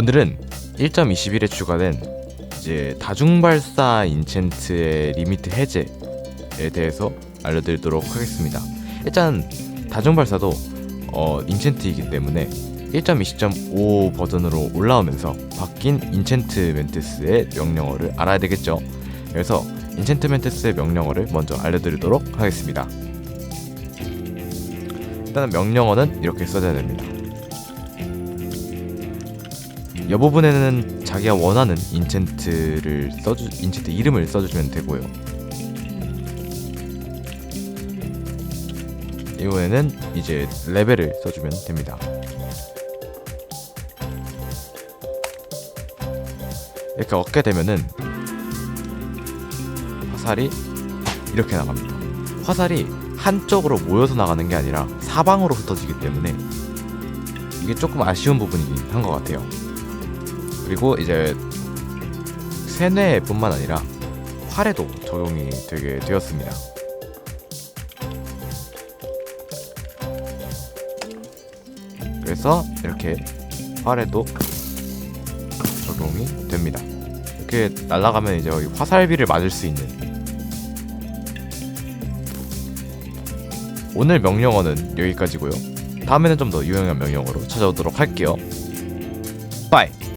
오늘은 1.21에 추가된 이제 다중발사 인챈트의 리미트 해제에 대해서 알려드리도록 하겠습니다. 일단 다중발사도 어, 인챈트이기 때문에 1.20.5 버전으로 올라오면서 바뀐 인챈트멘트스의 명령어를 알아야 되겠죠. 그래서 인챈트멘트스의 명령어를 먼저 알려드리도록 하겠습니다. 일단 명령어는 이렇게 써져야 됩니다. 이 부분에는 자기가 원하는 인챈트를 써주 인챈트 이름을 써주면 되고요. 이번에는 이제 레벨을 써주면 됩니다. 이렇게 얻게 되면은 화살이 이렇게 나갑니다. 화살이 한쪽으로 모여서 나가는 게 아니라 사방으로 흩어지기 때문에 이게 조금 아쉬운 부분이긴 한 것 같아요. 그리고 이제 세뇌뿐만 아니라 활에도 적용이 되게 되었습니다. 그래서 이렇게 활에도 적용이 됩니다. 이렇게 날아가면 이제 화살비를 맞을 수 있는 오늘 명령어는 여기까지고요. 다음에는 좀 더 유용한 명령어로 찾아오도록 할게요. 빠이.